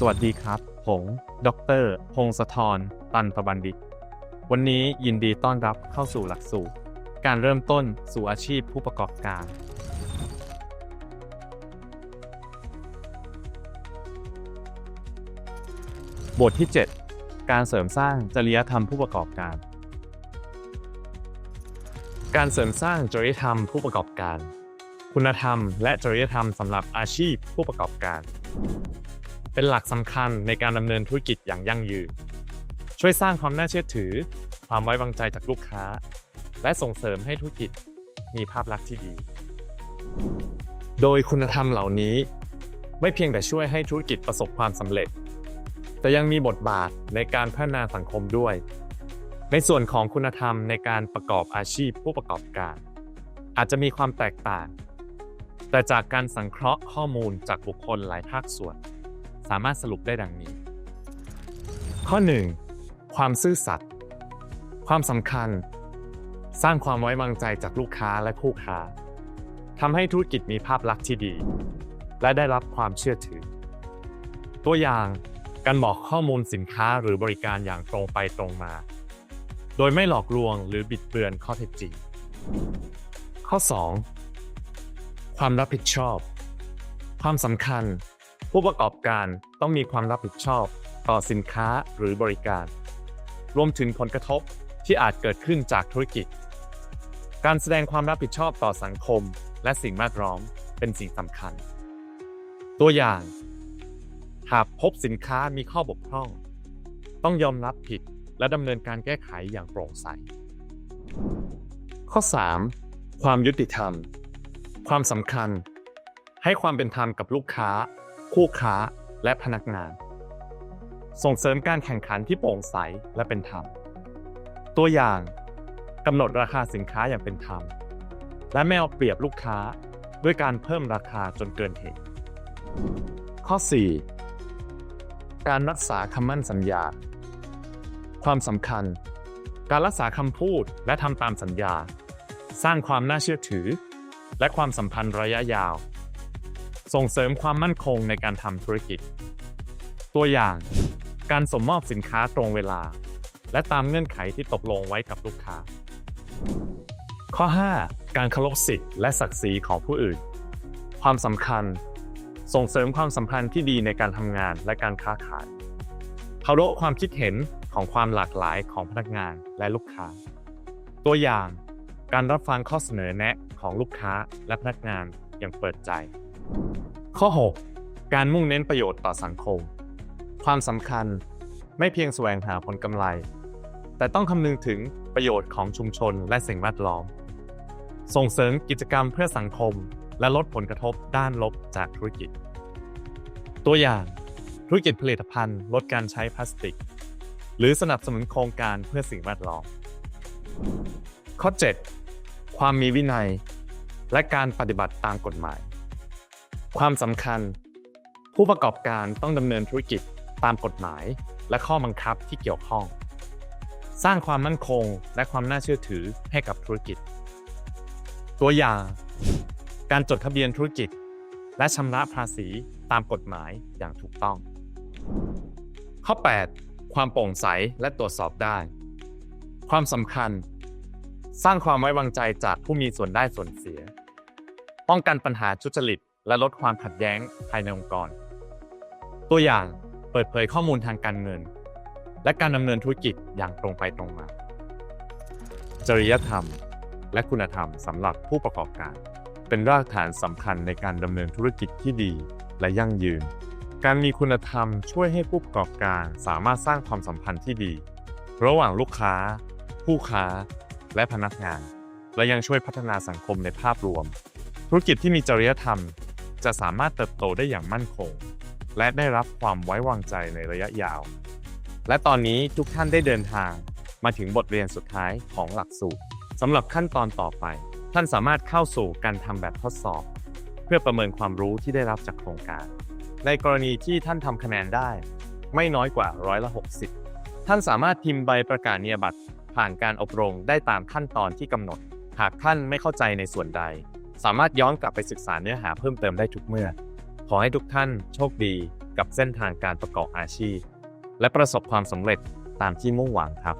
สวัสดีครับ ผม ดร พงศธร ตันประบันดิต วันนี้ยินดีต้อนรับเข้าสู่หลักสูตร การเริ่มต้นสู่อาชีพผู้ประกอบการ บทที่ 7 การเสริมสร้างจริยธรรมผู้ประกอบการ การเสริมสร้างจริยธรรมผู้ประกอบการ คุณธรรมและจริยธรรมสำหรับอาชีพผู้ประกอบการ เป็นหลักสำคัญในการดำเนินธุรกิจอย่างยั่งยืน ช่วยสร้างความน่าเชื่อถือ ความไว้วางใจจากลูกค้า และส่งเสริมให้ธุรกิจมีภาพลักษณ์ที่ดี โดยคุณธรรมเหล่านี้ ไม่เพียงแต่ช่วยให้ธุรกิจประสบความสำเร็จ แต่ยังมีบทบาทในการพัฒนาสังคมด้วย ในส่วนของคุณธรรมในการประกอบอาชีพผู้ประกอบการ อาจจะมีความแตกต่าง แต่จากการสังเคราะห์ข้อมูลจากบุคคลหลายภาคส่วน สามารถสรุปได้ดังนี้ ข้อ 1. ความซื่อสัตย์ความสำคัญ สร้างความไว้วางใจจากลูกค้าและคู่ค้าทำให้ธุรกิจมีภาพลักษณ์ที่ดี และได้รับความเชื่อถือ ตัวอย่างการบอกข้อมูลสินค้าหรือบริการอย่างตรงไปตรงมา โดยไม่หลอกลวงหรือบิดเบือนข้อเท็จจริง ข้อ 2. ความรับผิดชอบ ความสำคัญ ผู้ประกอบการต้องมีความรับผิดชอบต่อสินค้าหรือบริการ รวมถึงผลกระทบที่อาจเกิดขึ้นจากธุรกิจ การแสดงความรับผิดชอบต่อสังคม และสิ่งแวดล้อมเป็นสิ่งสำคัญ ตัวอย่าง หากพบสินค้ามีข้อบกพร่อง ต้องยอมรับผิดและดำเนินการแก้ไขอย่างโปร่งใส ข้อ 3. ความยุติธรรม ความสำคัญ ให้ความเป็นธรรมกับลูกค้า คู่ค้า และพนักงาน ส่งเสริมการแข่งขันที่โปร่งใสและเป็นธรรม ตัวอย่างกำหนดราคาสินค้าอย่างเป็นธรรม และไม่เอาเปรียบลูกค้าด้วยการเพิ่มราคาจนเกินเหตุ ข้อ 4. การรักษาคำมั่นสัญญา ความสำคัญ การรักษาคำพูดและทำตามสัญญา สร้างความน่าเชื่อถือ และความสัมพันธ์ระยะยาว ส่งเสริมความมั่นคงในการทำธุรกิจ ตัวอย่าง การสมมอบสินค้าตรงเวลา และตามเงื่อนไขที่ตกลงไว้กับลูกค้า ข้อ 5. การเคารพสิทธิ์และศักดิ์ศรีของผู้อื่น ความสำคัญ ส่งเสริมความสัมพันธ์ที่ดีในการทำงานและการค้าขาย เคารพความคิดเห็นของความหลากหลายของพนักงานและลูกค้า ตัวอย่างการรับฟังข้อเสนอแนะของลูกค้าและพนักงานอย่างเปิดใจ ข้อ 6. การมุ่งเน้นประโยชน์ต่อสังคม ความสำคัญไม่เพียงแสวงหาผลกำไร แต่ต้องคำนึงถึงประโยชน์ของชุมชนและสิ่งแวดล้อม ส่งเสริมกิจกรรมเพื่อสังคม และลดผลกระทบด้านลบจากธุรกิจ ตัวอย่างธุรกิจผลิตภัณฑ์ลดการใช้พลาสติก หรือสนับสนุนโครงการเพื่อสิ่งแวดล้อม ข้อ 7. ความมีวินัย และการปฏิบัติตามกฎหมาย ความสำคัญ ผู้ประกอบการต้องดำเนินธุรกิจตามกฎหมาย และข้อบังคับที่เกี่ยวข้อง สร้างความมั่นคงและความน่าเชื่อถือให้กับธุรกิจ ตัวอย่าง การจดทะเบียนธุรกิจ และชำระภาษีตามกฎหมายอย่างถูกต้อง ข้อ 8. ความโปร่งใสและตรวจสอบได้ ความสำคัญ สร้างความไว้วางใจจากผู้มีส่วนได้ส่วนเสีย ป้องกันปัญหาทุจริต และลดความขัดแย้งภายในองค์กร ตัวอย่างเปิดเผยข้อมูลทางการเงิน และการดำเนินธุรกิจอย่างตรงไปตรงมา จริยธรรม และคุณธรรมสำหรับผู้ประกอบการ เป็นรากฐานสำคัญในการดำเนินธุรกิจที่ดีและยั่งยืน การมีคุณธรรมช่วยให้ผู้ประกอบการสามารถสร้างความสัมพันธ์ที่ดี ระหว่างลูกค้า ผู้ค้า และพนักงาน และยังช่วยพัฒนาสังคมในภาพรวม ธุรกิจที่มีจริยธรรม จะสามารถเติบโตได้อย่างมั่นคง และได้รับความไว้วางใจในระยะยาว และตอนนี้ทุกท่านได้เดินทาง มาถึงบทเรียนสุดท้ายของหลักสูตรสำหรับขั้นตอนต่อไป ท่านสามารถเข้าสู่การทำแบบทดสอบ เพื่อประเมินความรู้ที่ได้รับจากโครงการ ในกรณีที่ท่านทำคะแนนได้ ไม่น้อยกว่าร้อยละ60 ท่านสามารถพิมพ์ใบประกาศนียบัตรผ่านการอบรมได้ตามขั้นตอนที่กำหนด หากท่านไม่เข้าใจในส่วนใด สามารถย้อนกลับไปศึกษาเนื้อหาเพิ่มเติมได้ทุกเมื่อ ขอให้ทุกท่านโชคดีกับเส้นทางการประกอบอาชีพ และประสบความสำเร็จตามที่มุ่งหวังครับ